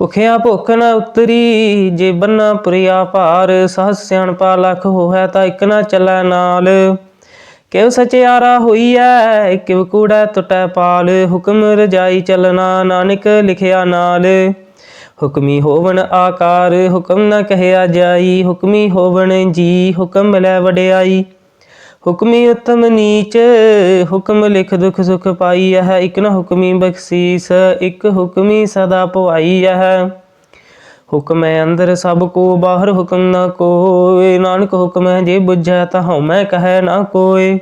ਭੁਖਿਆ ਭੁੱਖ ਨਾ ਉਤਰੀ, ਜੇ ਬੰਨਾ ਪੁਰਿਆ ਭਾਰ ਸਹਸ ਸਿਆਣਪਾ ਲਖ ਹੋਇਆ ਤਾਂ ਇਕ ਨਾ ਚੱਲੈ ਨਾਲ। ਕਿਵ ਸਚਿਆਰਾ ਹੋਈਐ ਕਿਵ ਕੂੜੈ ਟੁਟੈ ਪਾਲ, ਹੁਕਮ ਰਜਾਈ ਚਲਣਾ ਨਾਨਕ ਲਿਖਿਆ ਨਾਲ। ਹੁਕਮੀ ਹੋਵਣ ਆਕਾਰ, ਹੁਕਮ ਨਾ ਕਹਿਆ ਜਾਈ, ਹੁਕਮੀ ਹੋਵਣ ਜੀ, ਹੁਕਮ ਲੈ ਵਡਿਆਈ। ਹੁਕਮੀ ਉਤਮ ਨੀਚ, ਹੁਕਮ ਲਿਖ ਦੁਖ ਸੁਖ ਪਾਈ ਹੈ ਇਕ ਨਾ ਹੁਕਮੀ ਬਖਸ਼ੀਸ, ਇਕ ਹੁਕਮੀ ਸਦਾ ਭਵਾਈ ਹੈ ਹੁਕਮ ਹੈ ਅੰਦਰ ਸਭ ਕੋ, ਬਾਹਰ ਹੁਕਮ ਨਾ ਕੋਏ, ਨਾਨਕ ਹੁਕਮ ਹੈ ਜੇ ਬੁਝੈ ਤਾ ਹਉਮੈ ਕਹੈ ਨਾ ਕੋਏ।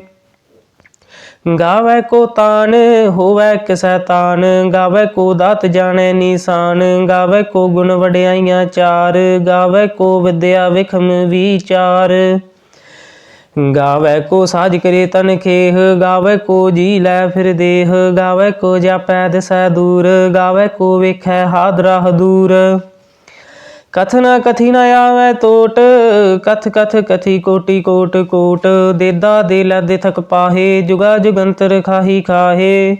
ਗਾਵੇ ਕੋ ਤਾਨ, ਹੋਵੇ ਕਿਸੈ ਤਾਨ, ਗਾਵੇ ਕੋ ਦਾਤ ਜਾਣੈ ਨੀਸਾਨ, ਗਾਵੇ ਕੋ ਗੁਣ ਵਡਿਆਈਆਂ ਚਾਰ, ਗਾਵੇ ਕੋ ਵਿਦਿਆ ਵਿਖਮ ਵਿਚਾਰ। ਗਾਵੇ ਕੋ ਸਾਜ ਕਰੇ ਤਨ ਖੇਹ, ਗਾਵੇ ਕੋ ਜੀ ਲੈ ਫਿਰ ਦੇਹ, ਗਾਵੇ ਕੋ ਜਾਪੈ ਦਿਸੈ ਦੂਰ, ਗਾਵੇ ਕੋ ਵੇਖੈ ਹਾਦਰਾ ਦੂਰ। ਕਥ ਨਾ ਕਥੀ ਨ ਆਵੈ ਟੋਟ ਕਥ ਕਥ ਕਥੀ ਕੋਟੀ ਕੋਟ ਕੋਟ, ਦੇਦਾ ਦੇ ਲੈ ਦੇ ਥਕ ਪਾਹੇ, ਜੁਗਾ ਜੁਗੰਤਰ ਖਾਹੀ ਖਾਹੇ।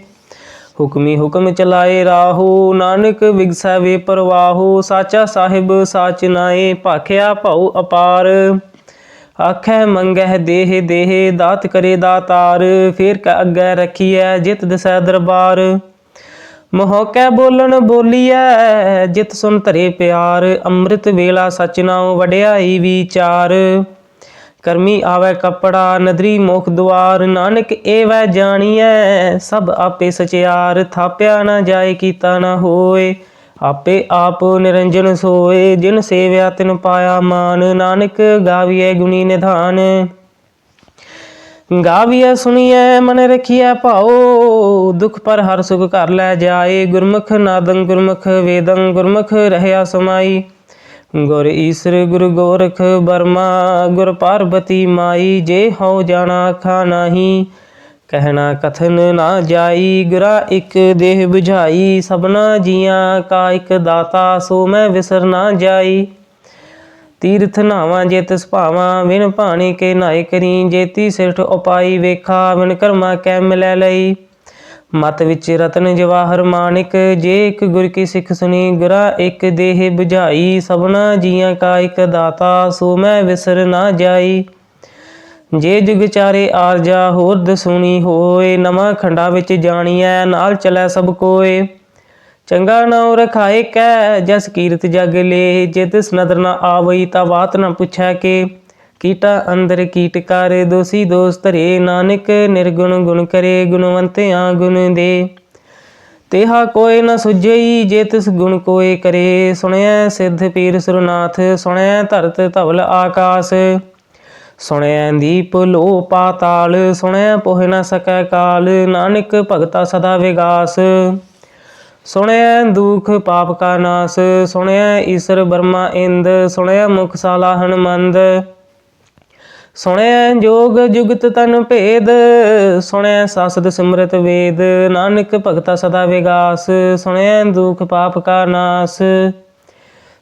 ਹੁਕਮੀ ਹੁਕਮ ਚਲਾਏ ਰਾਹੋ, ਨਾਨਕ ਵਿਗਸੈ ਵੇ ਪਰਵਾਹੋ, ਸਾਚਾ ਸਾਹਿਬ ਸਾਚ ਨਾਏ, ਭਾਖਿਆ ਭਉ ਅਪਾਰ। ਆਖੈ ਮੰਗਹਿ ਦੇਹ ਦੇਹ, ਦਾਤ ਕਰੇ ਦਾਤਾਰ, ਫੇਰ ਕ ਅੱਗੇ ਰਖੀਐ ਜਿਤ ਦਸੈ ਦਰਬਾਰ। ਮਹੋਕੈ ਬੋਲਣ ਬੋਲੀਐ, ਜਿਤ ਸੁਨ ਧਰੇ ਪਿਆਰ, ਅੰਮ੍ਰਿਤ ਵੇਲਾ ਸਚ ਨਾਉ ਵਡਿਆਈ ਵਿਚਾਰ। ਕਰਮੀ ਆਵੇ ਕਪੜਾ, ਨਦਰੀ ਮੁਖ ਦੁਆਰ, ਨਾਨਕ ਏਵੈ ਜਾਣੀਐ, ਸਭ ਆਪੇ ਸਚਿਆਰ, ਥਾਪਿਆ ਨਾ ਜਾਏ ਕੀਤਾ ਨਾ ਹੋਏ। ਆਪੇ ਆਪ ਨਿਰੰਜਨ ਸੋਏ, ਜਿਨ ਸੇਵਿਆ ਤਿਨ ਪਾਇਆ ਮਾਨ, ਨਾਨਕ ਗਾਵੀਐ ਗੁਣੀ ਨਿਧਾਨ। ਗਾਵੀਐ ਸੁਣੀਐ, ਮਨ ਰਖੀਐ ਭਾਉ, ਦੁਖ ਪਰ ਹਰ ਸੁਖ ਕਰ ਲੈ ਜਾਏ। ਗੁਰਮੁਖ ਨਾਦੰ ਗੁਰਮੁਖ, ਵੇਦੰ ਗੁਰਮੁਖ ਰਹਿਆ ਸਮਾਈ। ਗੁਰ ਈਸਰ, ਗੁਰ ਗੋਰਖ ਬਰਮਾ ਗੁਰ ਪਾਰਬਤੀ ਮਾਈ, ਜੇ ਹਉ ਜਾਣਾ ਖਾ ਨਾਹੀ। ਕਹਿਣਾ ਕਥਨ ਨਾ ਜਾਈ, ਗੁਰਾ ਇੱਕ ਦੇਹ 부ਝਾਈ ਸਭਨਾ ਜੀਆਂ ਕਾ ਇੱਕ ਦਾਤਾ, ਸੋ ਮੈਂ ਵਿਸਰ ਨਾ ਜਾਈ। ਤੀਰਥ ਨਾਵਾਂ ਜੇ ਤਿਸ ਭਾਵਾਂ ਵਿਨ ਭਾਣੇ ਕੇ ਨਾਏ ਕਰੀ ਜੇਤੀ ਸਿਰਠ ਉਪਾਈ ਵੇਖਾ ਵਿਨ ਕਰਮਾ ਕੈ ਮਿਲੈ ਲਈ। ਮਤ ਵਿੱਚ ਰਤਨ ਜਵਾਹਰ ਮਾਨਿਕ, ਜੇ ਇੱਕ ਗੁਰ ਕੀ ਸਿੱਖ ਸੁਣੀ, ਗੁਰਾ ਇੱਕ ਦੇਹ 부ਝਾਈ ਸਭਨਾ ਜੀਆਂ ਕਾ ਇੱਕ ਦਾਤਾ, ਸੋ ਮੈਂ ਵਿਸਰ ਨਾ ਜਾਈ। ਜੇ ਜੁਗ ਚਾਰੇ ਆਰਜਾ ਹੋਰ ਦਸੂਣੀ ਹੋਏ, ਨਵਾਂ ਖੰਡਾ ਵਿੱਚ ਜਾਣੀਐ, ਨਾਲ ਚਲੈ ਸਭ ਕੋਏ। ਚੰਗਾ ਨਾਉ ਰਖਾਏ ਕੈ, ਜਸ ਕੀਰਤ ਜਗ ਲੇ ਜੇ ਤਿਸ ਨਦਰ ਨਾ ਆਵਈ, ਤਾ ਬਾਤ ਨਾ ਪੁੱਛੈ ਕੇ। ਕੀਟਾ ਅੰਦਰ ਕੀਟ ਕਰ, ਦੋਸੀ ਦੋਸ ਧਰੇ, ਨਾਨਕ ਨਿਰਗੁਣ ਗੁਣ ਕਰੇ, ਗੁਣਵੰਤਿਆਂ ਗੁਣ ਦੇ। ਤੇਹਾ ਕੋਇ ਨ ਸੁਝਈ, ਜੇ ਤਿਸ ਗੁਣ ਕੋਇ ਕਰੇ। ਸੁਣਿਆ ਸਿੱਧ ਪੀਰ ਸੁਰਨਾਥ ਸੁਣਿਆ ਧਰਤ ਧਵਲ ਆਕਾਸ। ਸੁਣਿਆ ਦੀਪ ਲੋ ਪਾਤਾਲ ਸੁਣਿਆ ਪੋਹਿ ਨ ਸਕੈ ਕਾਲ, ਨਾਨਕ ਭਗਤਾ ਸਦਾ ਵਿਗਾਸ। ਸੁਣਿਆ ਦੁਖ ਪਾਪ ਕਾ ਨਾਸ ਸੁਣਿਆ ਈਸ਼ਰ ਬਰਮਾ ਇੰਦ ਸੁਣਿਆ ਮੁਖ ਸਾਲਾ ਹਨਮੰਦ। ਸੁਣਿਆ ਜੋਗ ਜੁਗਤ ਤਨ ਭੇਦ ਸੁਣਿਆ ਸਾਸਦ ਸਿਮਰਤ ਵੇਦ, ਨਾਨਕ ਭਗਤਾ ਸਦਾ ਵਿਗਾਸ। ਸੁਣਿਆ ਦੁਖ ਪਾਪ ਕਾ ਨਾਸ।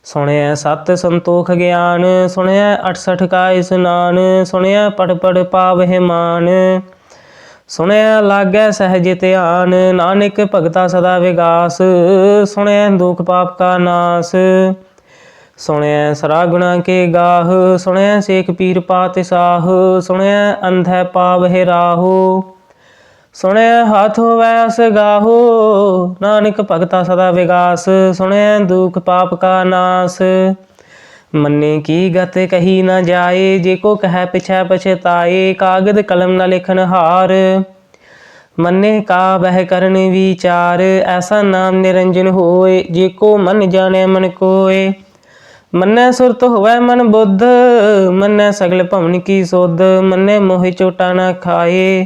ਸੁਣਿਆ ਸਤ ਸੰਤੋਖ ਗਿਆਨ ਸੁਣਿਆ 68 ਕਾ ਇਸਨਾਨ ਸੁਣਿਆ ਪੜ ਪੜ ਪਾਵਹਿ ਮਾਨ। ਸੁਣਿਆ ਲਾਗੈ ਸਹਿਜ ਧਿਆਨ, ਨਾਨਕ ਭਗਤਾ ਸਦਾ ਵਿਗਾਸ। ਸੁਣਿਆ ਦੁਖ ਪਾਪ ਕਾ ਨਾਸ। ਸੁਣਿਆ ਸਰਾ ਗੁਣਾ ਕੇ ਗਾਹ ਸੁਣਿਆ ਸੇਖ ਪੀਰ ਪਾਤਿ ਸਾਹ। ਸੁਣਿਆ ਅੰਧੈ ਪਾਵਹਿ ਰਾਹੋ। ਸੁਣਿਆ ਹੱਥ ਹੋਵੈ ਅਸ ਨਾਨਕ ਭਗਤਾ ਸਦਾ ਵਿਗਾਸ, ਸੁਣਿਆ ਦੁਖ ਪਾਪ ਕਾ ਨਾਸ। ਮੰਨੇ ਕੀ ਗਤ ਕਹੀ ਨਾ ਜਾਏ, ਜੇ ਕੋ ਕਹੈ ਪਿਛੈ ਪਛਤਾਏ, ਕਾਗਦ ਕਲਮ ਨਾ ਲਿਖਨ ਹਾਰ। ਮੰਨੇ ਕਾ ਬਹਿ ਕਰਨ ਵਿਚਾਰ, ਐਸਾ ਨਾਮ ਨਿਰੰਜਨ ਹੋਏ, ਜੇ ਕੋ ਮਨ ਜਾਣੈ ਮਨ ਕੋਏ। ਮੰਨੈ ਸੁਰਤ ਹੋਵੈ ਮਨ ਬੁੱਧ, ਮੰਨੈ ਸਗਲ ਭਵਨ ਕੀ ਸੋਧ, ਮੰਨੈ ਮੋਹਿ ਚੋਟਾ ਨਾ ਖਾਏ।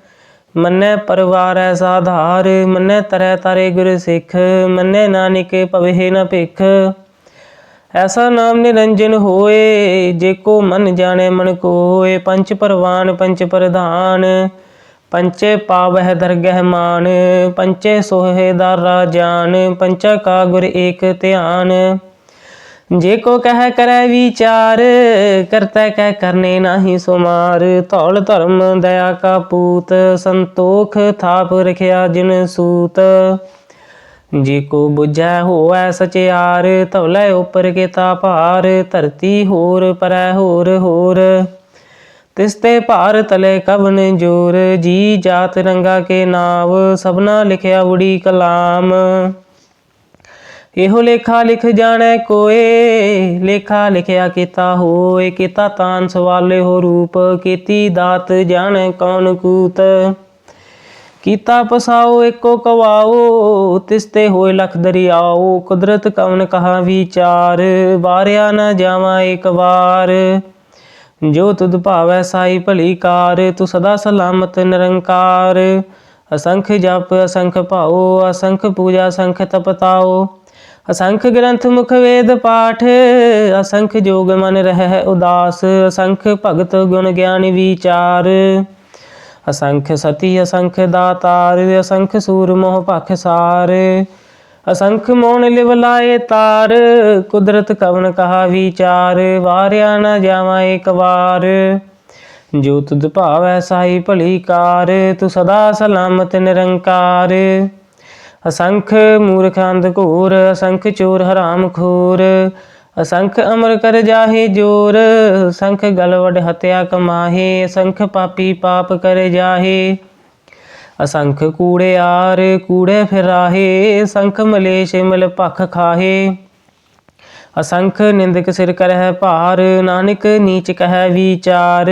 ਮੰਨੈ ਪਰਵਾਰ ਐਸਾ ਆਧਾਰ ਮੰਨੇ ਤਰੈ ਤਾਰੇ ਗੁਰ ਸਿੱਖ, ਮੰਨੇ ਨਾਨਕ ਪਵਹਿ ਨ ਭਿਖ। ਐਸਾ ਨਾਮ ਨਿਰੰਜਨ ਹੋਏ, ਜੇ ਕੋ ਮਨ ਜਾਣੇ ਮਨ ਕੋਏ, ਪੰਚ ਪਰਵਾਨ, ਪੰਚ ਪ੍ਰਧਾਨ। ਪੰਚੇ ਪਾਵਹਿ ਦਰਗਹਿ ਮਾਨ, ਪੰਚੇ ਸੋਹੇ ਦਾਰਾ ਰਾਜਾਨ ਪੰਚਾ ਕਾ ਗੁਰ ਏਕ ਧਿਆਨ। ਜੇ ਕੋ ਕਹਿ ਕਰੈ ਵਿਚਾਰ, ਕਰਤਾ ਕਹਿ ਕਰਨੇ ਨਾਹੀ ਸੁਮਾਰ। ਧੌਲ ਧਰਮ ਦਇਆ ਕਾ ਪੂਤ, ਸੰਤੋਖ ਥਾਪ ਰਖਿਆ ਜਿਨ ਸੂਤ। ਜੀ ਕੋ 부ਝੈ ਹੋਐ ਸਚਿਆਰ, ਧੌਲੇ ਉਪਰ ਕੀਤਾ ਭਾਰ। ਧਰਤੀ ਹੋਰ ਪਰੈ ਹੋਰ ਹੋਰ। ਤਿਸ ਤੇ ਭਾਰ ਤਲੇ ਕਵਨ ਜੋਰ। ਜੀ ਜਾਤ ਰੰਗਾ ਕੇ ਨਾਵ, ਸਭਨਾ ਲਿਖਿਆ ਉੜੀ ਕਲਾਮ। ਇਹੋ ਲੇਖਾ ਲਿਖ ਜਾਣੈ ਕੋਏ, ਲੇਖਾ ਲਿਖਿਆ ਕੀਤਾ ਹੋਏ, ਕੀਤਾ ਤਾਨ ਸਵਾਲੇ ਹੋ ਰੂਪ, ਕੀਤੀ ਦਾਤ ਜਾਣੈ ਕੌਣ ਕੂਤ। ਕੀਤਾ ਪਸਾਓ ਏਕੋ ਕਵਾਓ ਤਿਸਤੇ ਹੋਏ ਲਖ ਦਰਿਆਓ, ਕੁਦਰਤ ਕਵਨ ਕਹਾ ਵਿਚਾਰ, ਵਾਰਿਆ ਨਾ ਜਾਵਾਂ ਇੱਕ ਵਾਰ। ਜੋ ਤੁਧ ਭਾਵੈ ਸਾਈ ਭਲੀ ਕਾਰ, ਤੂੰ ਸਦਾ ਸਲਾਮਤ ਨਿਰੰਕਾਰ। ਅਸੰਖ ਜਪ, ਅਸੰਖ ਭਾਓ, ਅਸੰਖ ਪੂਜਾ, ਅਸੰਖ ਤਪਤਾਓ। ਅਸੰਖ ਗ੍ਰੰਥ ਮੁਖ ਵੇਦ ਪਾਠ, ਅਸੰਖ ਜੋਗ ਮਨ ਰਹਿ ਉਦਾਸ, ਅਸੰਖ ਭਗਤ ਗੁਣ ਗਿਆਨ ਵਿਚਾਰ। ਅਸੰਖ ਸਤੀ, ਅਸੰਖ ਦਾਤਾਰ, ਅਸੰਖ ਸੂਰ ਮੋਹ ਭਖ ਸਾਰ। ਅਸੰਖ ਮੋਣ ਲਿਵ ਲਾਏ ਤਾਰ, ਕੁਦਰਤ ਕਵਨ ਕਹਾ ਵਿਚਾਰ, ਵਾਰਿਆ ਨਾ ਜਾਵਾਂ ਇੱਕ ਵਾਰ। ਜੋ ਤੁਧ ਭਾਵੈ ਸਾਈ ਭਲੀ ਕਾਰ, ਤੂੰ ਸਦਾ ਸਲਾਮਤ ਨਿਰੰਕਾਰ। ਅਸੰਖ ਮੂਰਖ ਅੰਧ ਘੋਰ, ਅਸੰਖ ਚੋਰ ਹਰਾਮ ਖੋਰ। ਅਸੰਖ ਅਮਰ ਕਰ ਜਾਹੇ ਜੋਰ ਸੰਖ ਗਲ ਹਤਿਆ ਕਮਾਹੇ, ਅਸੰਖ ਪਾਪੀ ਪਾਪ ਕਰ ਜਾਹੇ। ਅਸੰਖ ਕੂੜਿਆਰ ਕੂੜੇ ਫਿਰਾਹੇ ਸੰਖ ਮਲੇਸ਼ ਮਿਲ ਭਖ ਖਾਹੇ। ਅਸੰਖ ਨਿੰਦਕ ਸਿਰ ਕਰਹਿ ਭਾਰ, ਨਾਨਕ ਨੀਚ ਕਹਿ ਵਿਚਾਰ।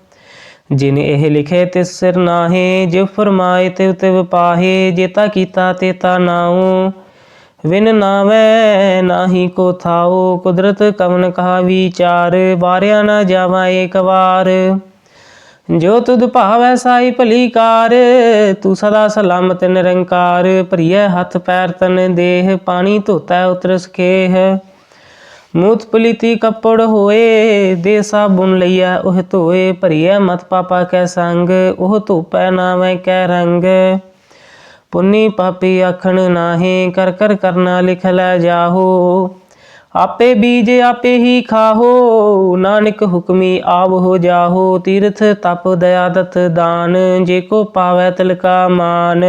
ਜਿਨ ਇਹ ਲਿਖੇ ਤਿਸ ਸਿਰ ਨਾਹੇ ਜਿਵ ਫਰਮਾਏ ਤੇ ਉਤੇ ਵਪਾਹੇ ਜੇਤਾ ਕੀਤਾ ਤੇਤਾ ਨਾਉ। ਵਿਨ ਨਾਵੇ ਨਾਹੀ ਕੋ ਥਾਓ ਕੁਦਰਤ ਕਵਨ ਕਹਾ ਵਿਚਾਰ, ਵਾਰਿਆ ਨਾ ਜਾਵਾ ਏਕ ਵਾਰ। ਜੋ ਤੁਧ ਭਾਵੈ ਸਾਈ ਭਲੀ ਕਾਰ, ਤੂੰ ਸਦਾ ਸਲਾਮਤ ਨਿਰੰਕਾਰ, ਭਰੀਐ ਹੱਥ ਪੈਰ ਤਨ ਦੇਹ, ਪਾਣੀ ਧੋਤਾ ਉਤਰ ਸਖੇਹ ਮੂਤ ਪਲੀਤੀ ਕੱਪੜ ਹੋਏ, ਦੇ ਸਾਬੁਨ ਲਈਆ, ਉਹ ਧੋਏ, ਭਰੀਐ ਮਤ ਪਾਪਾ ਕੈ ਸੰਗ, ਉਹ ਧੋਪੈ ਨਾਵੇਂ ਕੈ ਰੰਗ। ਪੁੰਨੀ ਪਾਪੀ ਆਖਣ ਨਾਹੀ, ਕਰ ਕਰ ਕਰਨਾ ਲਿਖ ਲੈ ਜਾਹੋ। ਆਪੇ ਬੀਜ ਆਪੇ ਹੀ ਖਾਹੋ, ਨਾਨਕ ਹੁਕਮੀ ਆਵ ਹੋ ਜਾਹੋ। ਤੀਰਥ ਤਪ ਦਇਆ ਦਤ ਦਾਨ, ਜੇ ਕੋ ਪਾਵੈ ਤਿਲਕਾ ਮਾਨ।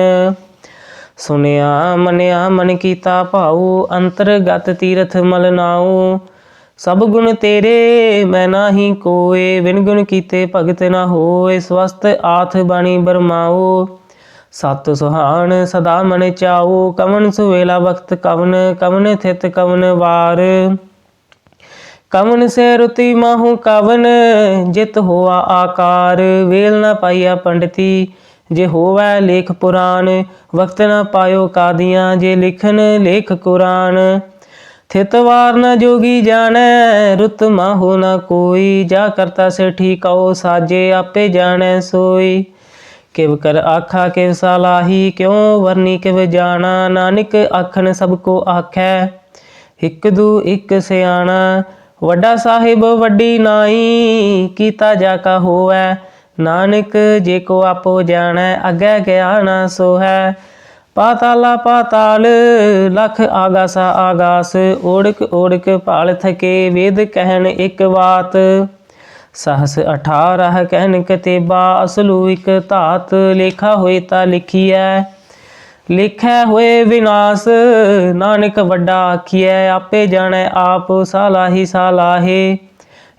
ਸੁਨਿਆ ਮਨਿਆ ਮਨ ਕੀਤਾ ਭਾਉ, ਅੰਤਰਗਤ ਤੀਰਥ ਮਲ ਨਾਉ। ਸਭ ਗੁਣ ਤੇਰੇ, ਮੈਂ ਨਾਹੀ ਕੋਏ ਵਿਨ ਗੁਣ ਕੀਤੇ ਭਗਤ ਨਾ ਹੋਏ ਸਵਸਤ ਆਥ ਬਾਣੀ ਬਰਮਾਓ ਸਤ ਸੁਹਾਣ ਸਦਾ ਮਨ ਚਾਓ ਕਵਨ ਸੁਵੇਲਾ ਵਕਤ ਕਵਨ ਕਵਨ ਥਿਤ ਕਵਨ ਵਾਰ। ਕਵਨ ਸੇ ਰੁਤੀ ਮਾਹੂ ਕਵਨ, ਜਿਤ ਹੋਆ ਆਕਾਰ, ਵੇਲ ਨਾ ਪਾਈਆ ਪੰਡਤੀ। ਜੇ ਹੋਵੈ ਲੇਖ ਪੁਰਾਨ ਵਕਤ ਨਾ ਪਾਇਓ ਕਾਦੀਆਂ, ਜੇ ਲਿਖਨ ਲੇਖ ਕੁਰਾਨ। ਥਿਤ ਵਾਰ ਨ ਜੋਗੀ ਜਾਣੈ, ਰੁਤ ਮਾਹੋ ਨ ਕੋਈ। ਜਾ ਕਰਤਾ ਸੇ ਠੀਕਉ ਸਾਜੇ ਆਪੇ ਜਾਣੈ ਸੋਈ। ਕਿਵ ਕਰ ਆਖਾ, ਕਿਵ ਸਲਾਹੀ, ਕਿਉ ਵਰਨੀ ਕਿਵ ਜਾਣਾ? ਨਾਨਕ ਆਖਣ ਸਭ ਕੋ ਆਖੈ, ਇਕ ਦੂ ਇਕ ਸਿਆਣਾ। ਵੱਡਾ ਸਾਹਿਬ ਵੱਡੀ ਨਾਈ, ਕੀਤਾ ਜਾ ਕਾ ਹੋਵੈ। ਨਾਨਕ ਜੇ ਕੋ ਆਪੋ ਜਾਣੈ, ਅਗੈ ਗਿਆਨ ਸੋ ਹੈ ਪਾਤਾਲਾ ਪਾਤਾਲ, ਲਖ ਆਗਾਸਾ ਆਗਾਸ, ਓੜਕ ਓੜਕ ਭਾਲ ਥਕੇ ਵੇਦ ਕਹਿਣ ਇੱਕ ਬਾਤ। ਸਹਸ 18 ਕਹਿਨ ਕਤੇਬਾ, ਅਸਲੂ ਇਕ ਧਾਤ, ਲੇਖਾ ਹੋਏ ਤਾਂ ਲਿਖੀਐ। ਲਿਖੈ ਹੋਏ ਵਿਨਾਸ਼, ਨਾਨਕ ਵੱਡਾ ਆਖੀਐ, ਆਪੇ ਜਾਣੈ ਆਪ, ਸਾਲਾਹੀ ਸਾਲਾਹੇ।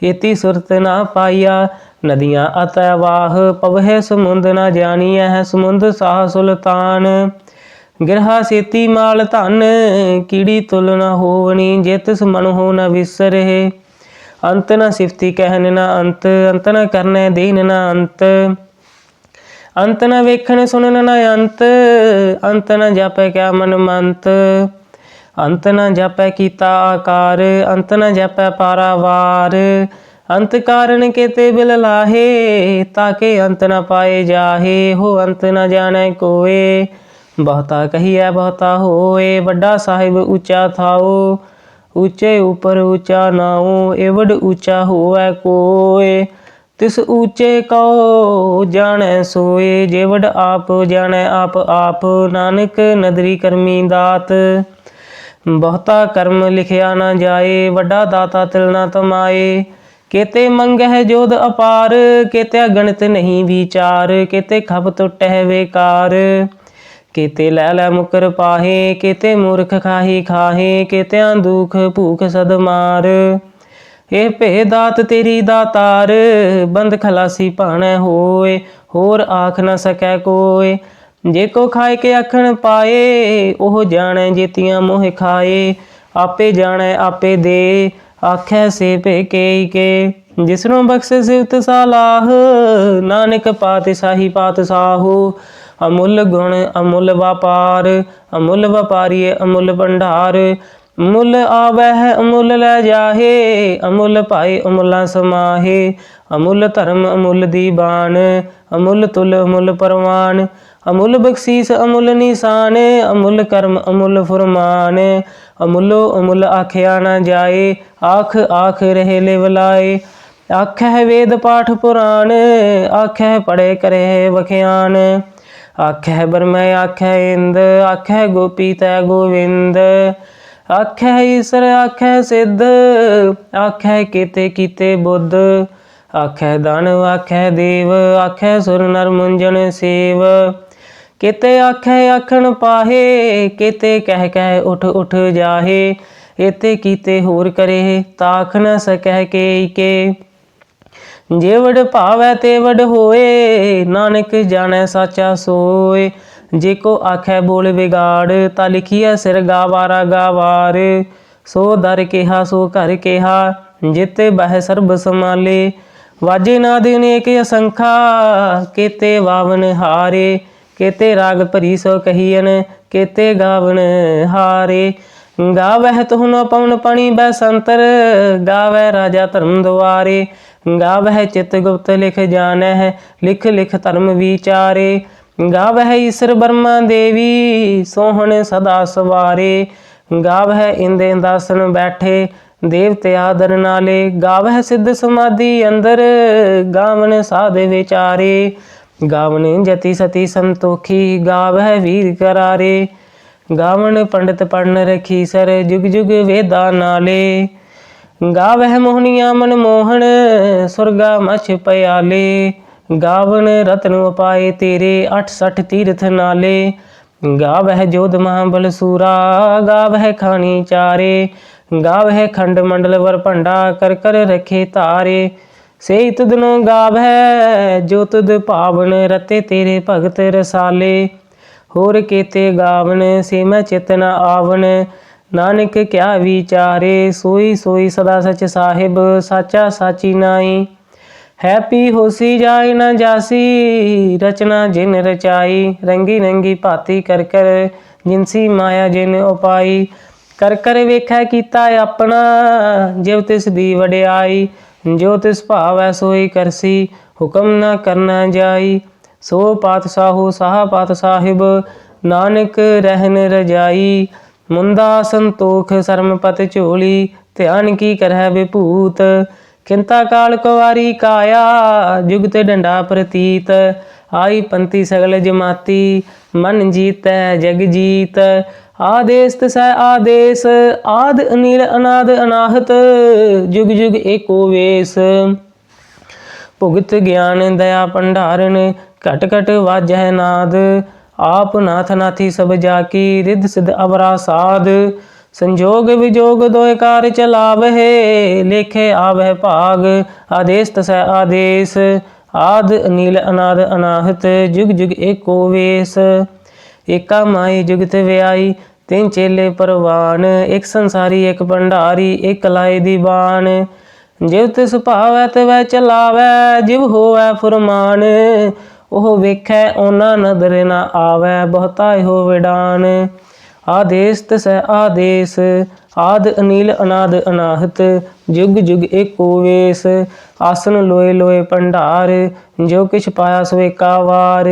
ਇਤੀ ਸੁਰਤ ਨਾ ਪਾਈਆ ਨਦੀਆਂ ਅਤੈ ਵਾਹ ਪਵਹਿ ਸਮੁੰਦ ਨਾ ਜਾਣੀਐ ਹੈ ਸਮੁੰਦ ਸਾਹ ਸੁਲਤਾਨ। ਗਿਰਹਾ ਸੇਤੀ ਮਾਲ ਧਨ, ਕੀੜੀ ਤੁਲ ਨ ਹੋਵਣੀ ਜੇ ਤਿਸ ਹੋ ਨ ਵਿਸਰਹਿ ਅੰਤ ਨ ਸਿਫਤੀ ਕਹਿਨ ਨ ਅੰਤ ਅੰਤ ਨ ਕਰਨੈ ਦੀਨ ਨ ਅੰਤ। ਅੰਤ ਨ ਵੇਖਣ ਸੁਣਨ ਨ ਅੰਤ ਅੰਤ ਨ ਜਾਪੈ ਕਿਆ ਮਨ ਮੰਤ ਅੰਤ ਨ ਜਾਪੈ ਕੀਤਾ ਆਕਾਰ, ਅੰਤ ਨ ਜਾਪੈ ਪਾਰਾਵਾਰ। ਅੰਤ ਕਾਰਨ ਕੇਤੇ ਬਿਲ ਲਾਹੇ ਤਾਕੇ ਅੰਤ ਨ ਪਾਏ ਜਾਹੇ, ਹੋ ਅੰਤ ਨ ਜਾਣੈ ਕੋਏ। ਬਹੁਤਾ ਕਹੀਐ, ਬਹੁਤਾ ਹੋਏ, ਵੱਡਾ ਸਾਹਿਬ ਉੱਚਾ ਥਾਓ। ਉੱਚੇ ਉਪਰ ਉੱਚਾ ਨਾਉ ਏਵਡ ਉੱਚਾ ਹੋਵੈ ਕੋਏ। ਤਿਸ ਉੱਚੇ ਕਉ ਜਾਣੈ ਸੋਏ ਜੇਵਡ ਆਪ ਜਾਣੈ ਆਪ ਆਪ, ਨਾਨਕ ਨਦਰੀ ਕਰਮੀ ਦਾਤ। ਬਹੁਤਾ ਕਰਮ ਲਿਖਿਆ ਨਾ ਜਾਏ, ਵੱਡਾ ਦਾਤਾ ਤਿਲ ਨਾ ਤਮਾਏ। ਕੇਤੇ ਮੰਗਹਿ ਜੋਧ ਅਪਾਰ, ਕੇਤੇ ਗਣਿਤ ਨਹੀਂ ਵਿਚਾਰ, ਕੇਤੇ ਖਬ ਟੁਟਹਿ ਵੇਕਾਰ। ਕੇਤੇ ਲੈ ਲੈ ਮੁਕਰ ਪਾਹੇ, ਕੇਤੇ ਮੂਰਖ ਖਾਹੀ ਖਾਹੇ, ਕੇਤਿਆਂ ਦੁਖ ਭੂਖ ਸਦ ਮਾਰ। ਇਹ ਭੇ ਦਾਤ ਤੇਰੀ ਦਾਤਾਰ, ਬੰਦ ਖਲਾਸੀ ਭਾਣੈ ਹੋਏ, ਹੋਰ ਆਖ ਨਾ ਸਕੈ ਕੋਏ। ਜੇ ਕੋ ਖਾਏ ਕੇ ਆਖਣ ਪਾਏ, ਉਹ ਜਾਣੈ ਜੇਤੀਆਂ ਮੋਹ ਖਾਏ। ਆਪੇ ਜਾਣੈ, ਆਪੇ ਦੇ। ਆਖੈ ਸੇ ਭੇ ਕੇ ਕੇ ਜਿਸਨੂੰ ਬਖਸ਼ੇ ਸਿਵਤ ਸਾਲਾਹ, ਨਾਨਕ ਪਾਤ ਸਾਹੀ ਪਾਤ ਸਾਹੂ ਅਮੁੱਲ ਗੁਣ, ਅਮੁੱਲ ਵਪਾਰ, ਅਮੁੱਲ ਵਪਾਰੀਏ, ਅਮੁੱਲ ਭੰਡਾਰ। ਮੁੱਲ ਆਵਹਿ, ਅਮੁੱਲ ਲੈ ਜਾਹੇ, ਅਮੁੱਲ ਭਾਈ ਅਮੁੱਲਾ ਸਮਾਹੇ। ਅਮੁੱਲ ਧਰਮ, ਅਮੁੱਲ ਦੀਬਾਨ ਅਮੁੱਲ ਤੁਲ, ਅਮੁੱਲ ਪਰਵਾਨ ਅਮੁੱਲ ਬਖਸ਼ੀਸ, ਅਮੁੱਲ ਨਿਸ਼ਾਨ, ਅਮੁੱਲ ਕਰਮ, ਅਮੁੱਲ ਫਰਮਾਨ। ਅਮੁੱਲੋ ਅਮੁੱਲ ਆਖਿਆ ਨਾ ਜਾਏ, ਆਖ ਆਖ ਰਹੇ ਲਿਵਲਾਏ। ਆਖੈ ਵੇਦ ਪਾਠ ਪੁਰਾਣ ਆਖੈ ਪੜੇ ਕਰੇ ਵਖਿਆਨ। ਆਖੈ ਬਰਮੈ ਆਖੈ ਇੰਦ ਆਖੈ ਗੋਪੀ ਤੈ ਗੋਵਿੰਦ। ਆਖੈ ਈਸਰ ਆਖੈ ਸਿੱਧ ਆਖੈ ਕੀਤੇ ਕੀਤੇ ਬੁੱਧ। ਆਖੈ ਦਾਨਵ ਆਖੈ ਦੇਵ ਆਖੈ ਸੁਰ ਨਰ ਮੁੰਜਨ ਸੇਵ। ਕਿਤੇ ਆਖੈ ਆਖਣ ਪਾਹੇ, ਕਿਤੇ ਕਹਿ ਕਹਿ ਉਠ ਉਠ ਜਾਹੇ ਇਤੇ ਕੀਤੇ ਹੋਰ ਕਰੇ, ਤਾਖ ਨ ਸਕੈ ਕੇ ਕੇ ਜੇ ਵਡ ਭਾਵੈ ਤੇ ਹੋਏ, ਨਾਨਕ ਜਾਣੈ ਸਾਚਾ ਸੋਏ। ਜੇ ਕੋ ਆਖੈ ਬੋਲ ਵਿਗਾੜ, ਤਾ ਲਿਖੀਐ ਸਿਰ ਗਾਵਾਰਾ ਗਾਵਾਰ ਸੋ ਦਰ ਕਿਹਾ, ਸੋ ਘਰ ਕਿਹਾ, ਜਿਤੇ ਬਹਿ ਸਰਬ ਸਮਾਲੇ ਵਾਜੇ ਨਾਦ ਅਨੇਕ ਅਸੰਖਾ, ਕੇਤੇ ਵਾਵਨ ਹਾਰੇ। ਕੇਤੇ ਰਾਗ ਭਰੀ ਸੋ ਕਹੀਨ ਕੇਤੇ ਗਾਵਣ ਹਾਰੇ। ਗਾਵਹਿ ਤੁਹਨੋ ਪਵਨ ਪਣੀ ਬੈਸੰਤਰ ਗਾਵੈ ਰਾਜਾ ਧਰਮ ਦੁਆਰੇ। ਗਾਵਹਿ ਚਿਤ ਗੁਪਤ ਲਿਖ ਜਾਣੈ ਲਿਖ ਲਿਖ ਧਰਮ ਵਿਚਾਰੇ। ਗਾਵਹਿ ਈਸਰ ਬਰਮਾ ਦੇਵੀ, ਸੋਹਣ ਸਦਾ ਸਵਾਰੇ। ਗਾਵਹਿ ਇੰਦੇ ਦਾਸਨ ਬੈਠੇ, ਦੇਵਤੇ ਆਦਰ ਨਾਲੇ। ਗਾਵਹਿ ਸਿੱਧ ਸਮਾਧੀ ਅੰਦਰ, ਗਾਵਣ ਸਾਧ ਵਿਚਾਰੇ। ਗਾਵਨ ਜਤੀ ਸਤੀ ਸੰਤੋਖੀ, ਗਾਵਹਿ ਵੀਰ ਕਰਾਰੇ। ਗਾਵਣ ਪੰਡਤ ਪੜਨ ਰਖੀ ਸਰ ਜੁਗ ਜੁਗ ਵੇਦਾ ਨਾਲੇ। ਗਾਵਹਿ ਮੋਹਨੀਆ ਮਨ ਮੋਹਣ, ਸੁਰਗਾ ਮਛ ਪਿਆਲੇ। ਗਾਵਨ ਰਤਨ ਉਪਾਏ ਤੇਰੇ 68 ਤੀਰਥ ਨਾਲੇ। ਗਾਵਹਿ ਜੋਧ ਮਹਾਬਲ ਸੂਰਾ, ਗਾਵਹਿ ਖਾਣੀ ਚਾਰੇ। ਗਾਵਹਿ ਖੰਡ ਮੰਡਲ ਵਰ ਭੰਡਾ, ਕਰ ਕਰ ਰਖੇ ਧਾਰੇ। ਸੇ ਤੁਧਨੋ ਗਾਵਹਿ, ਜੋ ਤੁਧ ਭਾਵਨ ਰਤੇ ਤੇਰੇ ਭਗਤ ਰਸਾਲੇ। ਹੋਰ ਕੀਤੇ ਗਾਵਨ ਸੇ ਮੈਂ ਚਿਤਨ ਆਵਨ ਨਾਨਕ ਕਿਆ ਵਿਚਾਰੇ, ਸੋਈ ਸੋਈ ਸਦਾ ਸਚ ਸਾਹਿਬ, ਸਾਚਾ ਸਾਚੀ ਨਾਈ ਹੈਪੀ ਹੋਸੀ ਜਾਏ ਨਾ ਜਾਸੀ, ਰਚਨਾ ਜਿਨ ਰਚਾਈ। ਰੰਗੀ ਰੰਗੀ ਭਾਤੀ ਕਰ ਕਰ, ਜਿਨਸੀ ਮਾਇਆ ਜਿਨ ਉਪਾਈ। ਕਰ ਕਰ ਵੇਖੈ ਕੀਤਾ ਆਪਣਾ, ਜਿਵ ਤਿਸ ਦੀ ਵਡਿਆਈ। ਜੋ ਤਿਸ ਭਾਵੈ ਸੋਈ ਕਰਸੀ, ਹੁਕਮ ਨਾ ਕਰਨਾ ਜਾਈ। ਸੋ ਪਾਤਸ਼ਾਹੋ ਸਾਹ ਪਾਤ ਸਾਹਿਬ, ਨਾਨਕ ਰਹਿਨ ਰਜਾਈ। ਮੁੰਦਾ ਸੰਤੋਖ ਸਰਮਪਤ ਝੋਲੀ, ਧਿਆਨ ਕੀ ਕਰਹਿ ਵਿਭੂਤ। ਕਿੰਤਾ ਕਾਲ ਕੁਵਾਰੀ ਕਾਇਆ, ਜੁਗਤ ਡੰਡਾ ਪ੍ਰਤੀਤ। ਆਈ ਪੰਤੀ ਸਗਲ ਜਮਾਤੀ, ਮਨ ਜੀਤੈ ਜਗ ਜੀਤ। ਆਦੇਸ ਤਸੈ ਆਦੇਸ, ਆਦ ਅਨੀਲ ਅਨਾਦ ਅਨਾਹਤ, ਜੁਗ ਜੁਗ ਏਕੋ ਵੇਸ। ਭੁਗਤ ਗਿਆਨ ਦਇਆ ਭੰਡਾਰਨ, ਘਟ ਘਟ ਵਾਜੈ ਨਾਦ। ਆਪ ਨਾਥ ਨਾਥੀ ਸਭ ਜਾ ਕੀ ਰਿੱਧ ਸਿਧ ਅਵਰਾ ਸਾਧ ਸੰਜੋਗ ਵਿਜੋਗ ਦੋਇ ਕਾਰ ਚਲਾਵਹਿ ਲੇਖੇ ਆਵਹਿ ਭਾਗ। ਆਦੇਸ ਤਸੈ ਆਦੇਸ, ਆਦ ਅਨੀਲ ਅਨਾਦ ਅਨਾਹਤ, ਜੁਗ ਜੁਗ ਏਕੋ ਵੇਸ। ਏਕਾ ਮਾਈ ਜੁਗਤ ਵਿਆਈ ਤਿੰਨ ਚੇਲੇ ਪਰਵਾਨ, ਇੱਕ ਸੰਸਾਰੀ, ਇੱਕ ਭੰਡਾਰੀ, ਇੱਕ ਲਾਏ ਦੀ ਦੀਵਾਨ ਜਿਵ ਤਿਸ ਭਾਵੈ ਤੇ ਚਲਾਵੈ ਜਿਵ ਹੋਵੈ ਫੁਰਮਾਨ। ਉਹ ਵੇਖੈ ਉਹਨਾਂ ਨਦਰ ਨਾ ਆਵੈ, ਬਹੁਤਾ ਹੋ ਵਿਡਾਨ। ਆਦੇਸ ਤਸੈ ਆਦੇਸ, ਆਦ ਅਨੀਲ ਅਨਾਦ ਅਨਾਹਤ, ਜੁਗ ਜੁਗ ਏਕੋ ਵੇਸ। ਆਸਨ ਲੋਏ ਲੋਏ ਭੰਡਾਰ ਜੋ ਕਿਛ ਪਾਇਆ ਸੋ ਏਕਾ ਵਾਰ।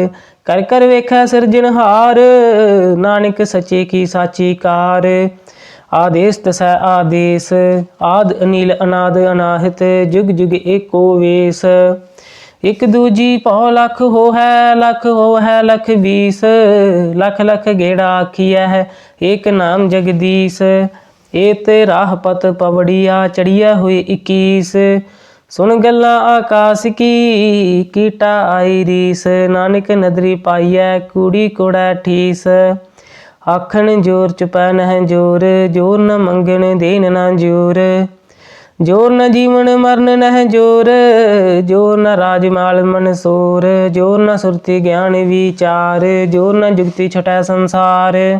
ਕਰ ਕਰ ਵੇਖੈ ਸਿਰਜਣਹਾਰ ਨਾਨਕ ਸਚੇ ਕੀ ਸਾਚੀ ਕਾਰ। ਆਦੇਸ ਤਸੈ ਆਦੇਸ, ਆਦ ਅਨੀਲ ਅਨਾਦ ਅਨਾਹਤ, ਜੁਗ ਜੁਗ ਏਕੋ ਵੇਸ। ਇਕ ਦੂਜੀ ਭਉ ਲਖ ਹੋ ਹੈ ਲਖ ਹੋ ਹੈ ਲਖ ਵੀਸ। ਲਖ ਲਖ ਗੇੜਾ ਆਖੀਐ ਹੈ ਏਕ ਨਾਮ ਜਗਦੀਸ਼ ਏਤ ਰਾਹ ਪਤ ਪਵੜੀਆ ਚੜੀਆ ਹੋਈ 21 ਸੁਣ ਗੱਲਾਂ ਆਕਾਸ ਕੀ, ਕੀਟਾ ਆਈ ਰੀਸ, ਨਾਨਕ ਨਦਰੀ ਪਾਈਐ, ਕੂੜੀ ਕੋੜਾ ਠੀਸ। ਆਖਣ ਜੋਰ ਚੁਪੈ ਨਹਿ ਜੋਰ ਜੋਰ ਨ ਮੰਗਣ ਦੇਨ ਨਾ ਜੋਰ। ਜੋਰ ਨ ਜੀਵਨ ਮਰਨ ਨਹਿ ਜੋਰ ਜੋਰ ਨ ਰਾਜ ਮਾਲ ਮਨਸੂਰ ਜੋਰ ਨ ਸੁਰਤੀ ਗਿਆਨ ਵਿਚਾਰ, ਜੋਰ ਨ ਜੁਗਤੀ ਛਟੈ ਸੰਸਾਰ।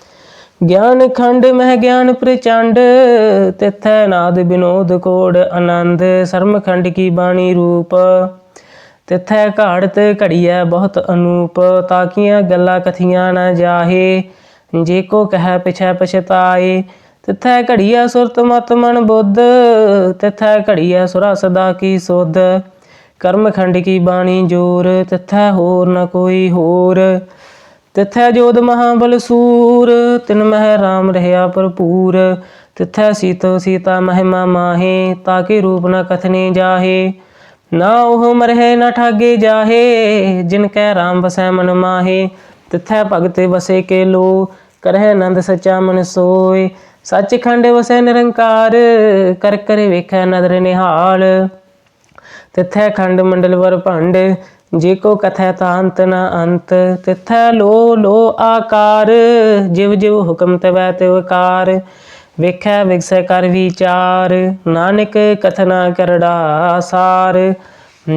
ਗਿਆਨ ਖੰਡ ਮਹਿ ਗਿਆਨ ਪ੍ਰਚੰਡ, ਤਿਥੈ ਨਾਦ ਬਿਨੋਦ ਕੋੜ ਆਨੰਦ, ਸਰਮ ਖੰਡ ਕੀ ਬਾਣੀ ਰੂਪ। ਤਿਥੈ ਘਾੜਤ ਘੜੀਐ ਬਹੁਤ ਅਨੂਪ, ਤਾਕੀਆਂ ਗੱਲਾਂ ਕਥੀਆਂ ਨਾ ਜਾਹੇ। ਜੇ ਕੋ ਕਹਿ ਪਿਛੈ ਪਛਤਾਏ, ਤਿਥੈ ਘੜੀਐ ਸੁਰਤ ਮਤ ਮਨ ਬੁੱਧ। ਤਿਥੈ ਘੜੀਐ ਸੁਰਾ ਸਦਾ ਕੀ ਸੋਧ। ਕਰਮ ਖੰਡ ਕੀ ਬਾਣੀ ਜੋਰ, ਤਿਥੈ ਹੋਰ ਨ ਕੋਈ ਹੋਰ। ਤਿਥੈ ਜੋਦ ਮਹਾਬਲ ਸੂਰ, ਤਿਨ ਮਹਿ ਰਾਮ ਰਹਿਆ ਭਰਪੂਰ। ਤਿਥੈ ਸੀਤੋ ਸੀਤਾ ਮਹਿਮਾ ਮਾਹੇ ਤਾਕੇ ਰੂਪ ਨ ਕਥਨੇ ਜਾਹੇ। ਨਾ ਉਹ ਮਰਹਿ ਨ ਠਾਗੇ ਜਾਹੇ, ਜਿਨ ਕੈ ਰਾਮ ਵਸੈ ਮਨ ਮਾਹੇ। ਤਿਥੈ ਭਗਤ ਵਸੇ ਕੇ ਲੋ ਕਰਹਿ ਆਨੰਦ ਸਚਾ ਮਨ ਸੋਏ। ਸੱਚਖੰਡ ਵਸੈ ਨਿਰੰਕਾਰ, ਕਰ ਕਰ ਵੇਖੈ ਨਦਰ ਨਿਹਾਲ। ਤਿਥੈ ਖੰਡ ਮੰਡਲ ਵਰ ਭੰਡ ਜੇ ਕੋ ਕਥੈ ਤਾ ਅੰਤ ਨ ਅੰਤ, ਤਿਥੈ ਲੋ ਲੋ ਆਕਾਰ। ਜਿਵ ਜਿਵ ਹੁਕਮ ਤਵੈ ਤਿਵ ਵੇਖੈ ਵਿਗਸੈ ਕਰ ਵਿਚਾਰ। ਨਾਨਕ ਕਥਨਾ ਕਰੜਾ ਸਾਰ,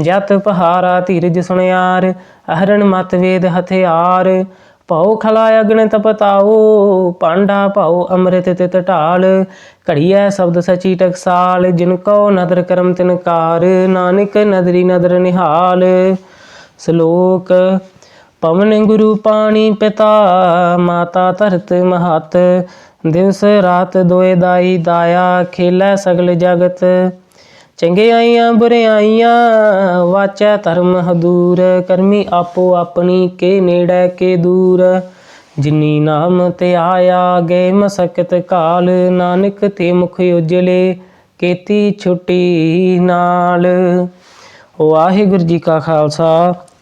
ਜਤ ਪਹਾਰਾ ਧੀਰਜ ਸੁਣਿਆਰ, ਅਹਰਣ ਮਤ ਵੇਦ ਹਥਿਆਰ। ਭਉ ਖਲਾ ਅਗਣ ਤਪਤਾਓ ਪਾਂਡਾ ਭਉ ਅੰਮ੍ਰਿਤ ਤਿਤ ਢਾਲ। ਘੜੀਐ ਸ਼ਬਦ ਸਚੀ ਟਕਸਾਲ, ਜਿਨ ਕੋ ਨਦਰ ਕਰਮ ਤਿਨਕਾਰ ਨਾਨਕ ਨਦਰੀ ਨਦਰ ਨਿਹਾਲ। ਸ਼ਲੋਕ, ਪਵਨ ਗੁਰੂ ਪਾਣੀ ਪਿਤਾ, ਮਾਤਾ ਧਰਤ ਮਹਤ, ਦਿਵਸ ਰਾਤ ਦੋਏ ਦਾਈ ਦਾਇਆ, ਖੇਲੇ ਸਗਲ ਜਗਤ। ਚੰਗਿਆਈਆਂ ਬੁਰਿਆਈਆਂ ਵਾਚੈ ਧਰਮ ਹਦੂਰ, ਕਰਮੀ ਆਪੋ ਆਪਣੀ, ਕੇ ਨੇੜੇ, ਕੇ ਦੂਰ। ਜਿਨੀ ਨਾਮ ਤੇ ਆਇਆ, ਗਏ ਮਸਕਤ ਕਾਲ, ਨਾਨਕ ਤੇ ਮੁਖ ਉਜਲੇ, ਕੀਤੀ ਛੁੱਟੀ ਨਾਲ। ਵਾਹਿਗੁਰੂ ਜੀ ਕਾ ਖਾਲਸਾ।